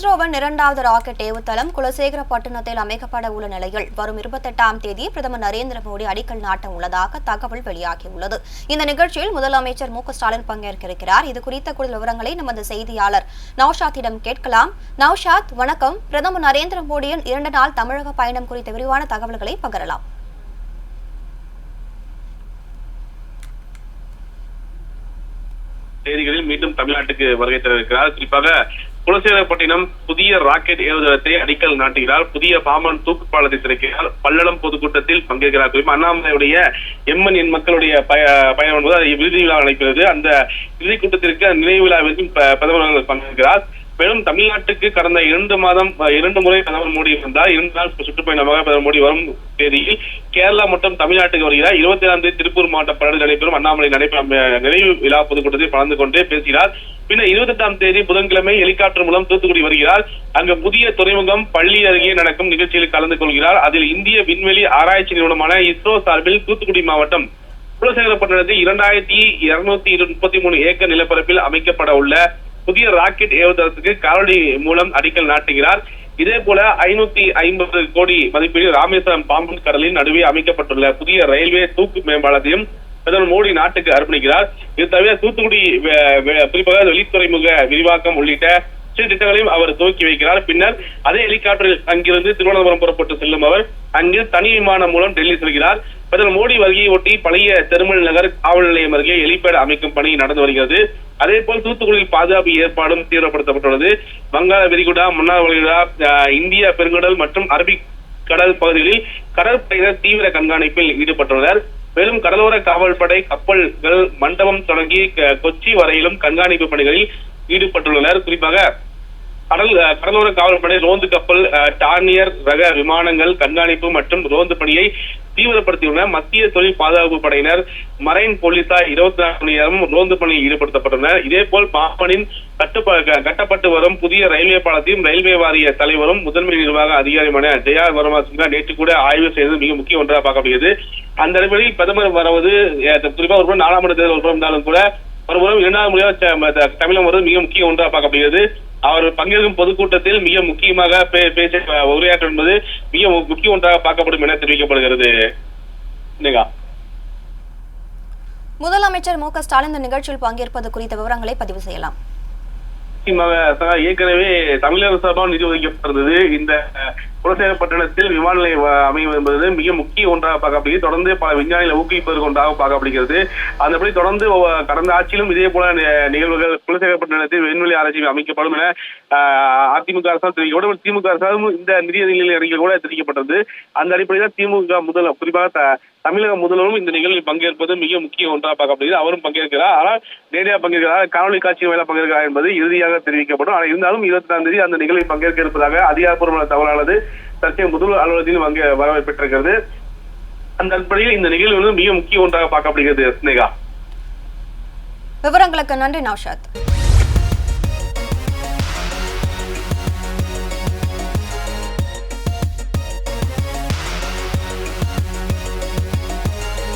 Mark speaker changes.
Speaker 1: இஸ்ரோவின் இரண்டாவது ராக்கெட் ஏவுதளம் குலசேகரப்பட்டினத்தில் அமைக்கப்பட உள்ள நிலையில் வரும் இருபத்தெட்டாம் தேதி பிரதமர் நரேந்திர மோடி அடிக்கல் நாட்ட உள்ளதாக தகவல் வெளியாகியுள்ளது. இந்த நிகழ்ச்சியில் முதலமைச்சர் மு க ஸ்டாலின் பங்கேற்க இருக்கிறார் இது குறித்த கூடுதல் விவரங்களை நமது செய்தியாளர் நௌஷாத்திடம் கேட்கலாம். நௌஷாத் வணக்கம். பிரதமர் நரேந்திர மோடியின் இரண்டு நாள் தமிழக பயணம் குறித்த விரிவான தகவல்களை பகிரலாம்.
Speaker 2: தேதிகளில் மீண்டும் தமிழ்நாட்டுக்கு வருகை தர இருக்கிறார். குறிப்பாக குலசேகரப்பட்டினம் புதிய ராக்கெட் ஏவுதளத்தை அடிக்கல் நாட்டுகிறார். புதிய பாமன் தூக்கு பாலத்தை திறக்கிறார். பல்லடம் பொதுக்கூட்டத்தில் பங்கேற்கிறார். குறிப்பாக அண்ணாமலையுடைய எம்மன் என் மக்களுடைய பய பயணம் என்பது விருது விழா நடைபெறுகிறது அந்த இறுதி கூட்டத்திற்கு நினைவு விழாவிற்கும் பிரதமர் பங்கேற்கிறார். மேலும் தமிழ்நாட்டுக்கு கடந்த இரண்டு மாதம் இரண்டு முறை பிரதமர் மோடி வந்தார். இரண்டு நாள் சுற்றுப்பயணமாக பிரதமர் மோடி வரும் தேதியில் கேரளா மற்றும் தமிழ்நாட்டுக்கு வருகிறார். இருபத்தி ஏழாம் தேதி திருப்பூர் மாவட்ட பரடு நடைபெறும். அண்ணாமலை நடைபெறும் அஹ், நிறைவு விழா பொதுக்கூட்டத்தில் கலந்து கொண்டே பேசினார் பின்னர் இருபத்தி எட்டாம் தேதி புதன்கிழமை ஹெலிகாப்டர் மூலம் தூத்துக்குடி வருகிறார். அங்கு புதிய துறைமுகம் பள்ளி அருகே நடக்கும் நிகழ்ச்சியில் கலந்து கொள்கிறார். அதில் இந்திய விண்வெளி ஆராய்ச்சி நிறுவனமான இஸ்ரோ சார்பில் தூத்துக்குடி மாவட்டம் குலசேகரப்பட்டினத்தில் இரண்டாயிரத்தி இருநூத்தி முப்பத்தி மூணு ஏக்கர் நிலப்பரப்பில் அமைக்கப்பட உள்ள புதிய ராக்கெட் ஏவுதளத்துக்கு காலடி மூலம் அடிக்கல் நாட்டுகிறார். இதே போல ஐநூத்தி ஐம்பது கோடி மதிப்பீடு ராமேஸ்வரம் பாம்பன் கடலின் நடுவே அமைக்கப்பட்டுள்ள புதிய ரயில்வே தூக்கு மேம்பாலத்தையும் பிரதமர் மோடி நாட்டுக்கு அர்ப்பணிக்கிறார். இது தவிர தூத்துக்குடி குறிப்பாக வெளித்துறைமுக விரிவாக்கம் உள்ளிட்ட சில திட்டங்களையும் அவர் துவக்கி வைக்கிறார். பின்னர் அதே ஹெலிகாப்டரில் அங்கிருந்து திருவனந்தபுரம் புறப்பட்டு செல்லும் அவர் அங்கு தனி விமானம் மூலம் டெல்லி செல்கிறார். பிரதமர் மோடி வருகையை ஒட்டி பழைய தெருமல் நகர் காவல் நிலையம் அருகே ஹெலிபேட் அமைக்கும் பணி நடந்து வருகிறது. அதே போல் தூத்துக்குடியில் பாதுகாப்பு ஏற்பாடும் தீவிரப்படுத்தப்பட்டுள்ளது. வங்காள விரிகுடா முன்னாள் வளைகுடா அஹ், இந்திய பெருங்கடல் மற்றும் அரபிக் கடல் பகுதிகளில் கடற்படையினர் தீவிர கண்காணிப்பில் ஈடுபட்டுள்ளனர். மேலும் கடலோர காவல்படை கப்பல்கள் மண்டபம் தொடங்கி கொச்சி வரையிலும் கண்காணிப்பு பணிகளில் ஈடுபட்டுள்ளனர். குறிப்பாக கடல் கடலோர காவல்படை ரோந்து கப்பல் டார்னியர் ரக விமானங்கள் கண்காணிப்பு மற்றும் ரோந்து பணியை தீவிரப்படுத்தியுள்ளனர் மத்திய தொழில் பாதுகாப்பு படையினர் மரைன் போலீசார் இருபத்தி நாலு மணி நேரமும் ரோந்து பணியில் ஈடுபடுத்தப்பட்டுள்ளனர். இதே போல் பாம்பனின் கட்டப்பட்டு வரும் புதிய ரயில்வே பாலத்தையும் ரயில்வே வாரிய தலைவரும் முதன்மை நிர்வாக அதிகாரியுமான ஜெயா வர்மா சிங்கா நேற்று கூட ஆய்வு செய்தது மிக முக்கிய ஒன்றாக பார்க்கப்படுகிறது. அந்த அடிப்படையில் பிரதமர் வரவது குறிப்பாக ஒரு நாலாம் தேர்தல் ஒரு இருந்தாலும் கூட ஒருபுறம் இரண்டாவது முறையாக தமிழகம் வருவது மிக முக்கிய ஒன்றாக பார்க்கப்படுகிறது. அவர் பங்கேற்கும் பொதுக்கூட்டத்தில் மிக முக்கியமாக பேச உரையாற்றும் என்பது மிக முக்கிய ஒன்றாக பார்க்கப்படும் என தெரிவிக்கப்படுகிறது.
Speaker 1: முதலமைச்சர் மு க ஸ்டாலின் இந்த நிகழ்ச்சியில் பங்கேற்பது குறித்த விவரங்களை பதிவு செய்யலாம்.
Speaker 2: ஏற்கனவே தமிழக சார்பாக நிதி ஒதுக்கப்பட்டிருந்தது. இந்த குலசேகரப்பட்டினத்தில் விமான நிலையம் அமையும் என்பது மிக முக்கிய ஒன்றாக பார்க்கப்படுகிறது. தொடர்ந்து பல விஞ்ஞானிகளை ஊக்குவிப்பதற்கு ஒன்றாக பார்க்கப்படுகிறது. அந்தபடி தொடர்ந்து கடந்த ஆட்சியிலும் இதே போல நிகழ்வுகள் குலசேகரப்பட்டினத்தில் விண்வெளி ஆராய்ச்சி அமைக்கப்படும் என அதிமுக அரசால் தெரிவிக்கப்படும் திமுக அரசாலும் இந்த நிதி நிலை கூட தெரிவிக்கப்பட்டது. அந்த அடிப்படையில் திமுக முதல் குறிப்பாக த- தமிழக முதல்வரும் இந்த நிகழ்வில் பங்கேற்பது மிக முக்கிய ஒன்றாக பார்க்கப்படுகிறது. அவரும் பங்கேற்கிறார். ஆனால் நேரடியாக பங்கேற்கிறார். காணொலி காட்சி மேல பங்கேற்கிறார் என்பது இறுதியாக தெரிவிக்கப்படும். ஆனால் இருந்தாலும் இருபத்தி நாலாம் தேதி அந்த நிகழ்வில் பங்கேற்க இருப்பதாக அதிகாரப்பூர்வ தகவலானது தற்போதைய முதல்வர் அலுவலகத்திலும் அங்கே வரவேற்பெற்றிருக்கிறது அந்த அடிப்படையில் இந்த நிகழ்வு வந்து மிக முக்கிய ஒன்றாக பார்க்கப்படுகிறது ஸ்னேகா
Speaker 1: விவரங்களுக்கு நன்றி நௌஷாத்.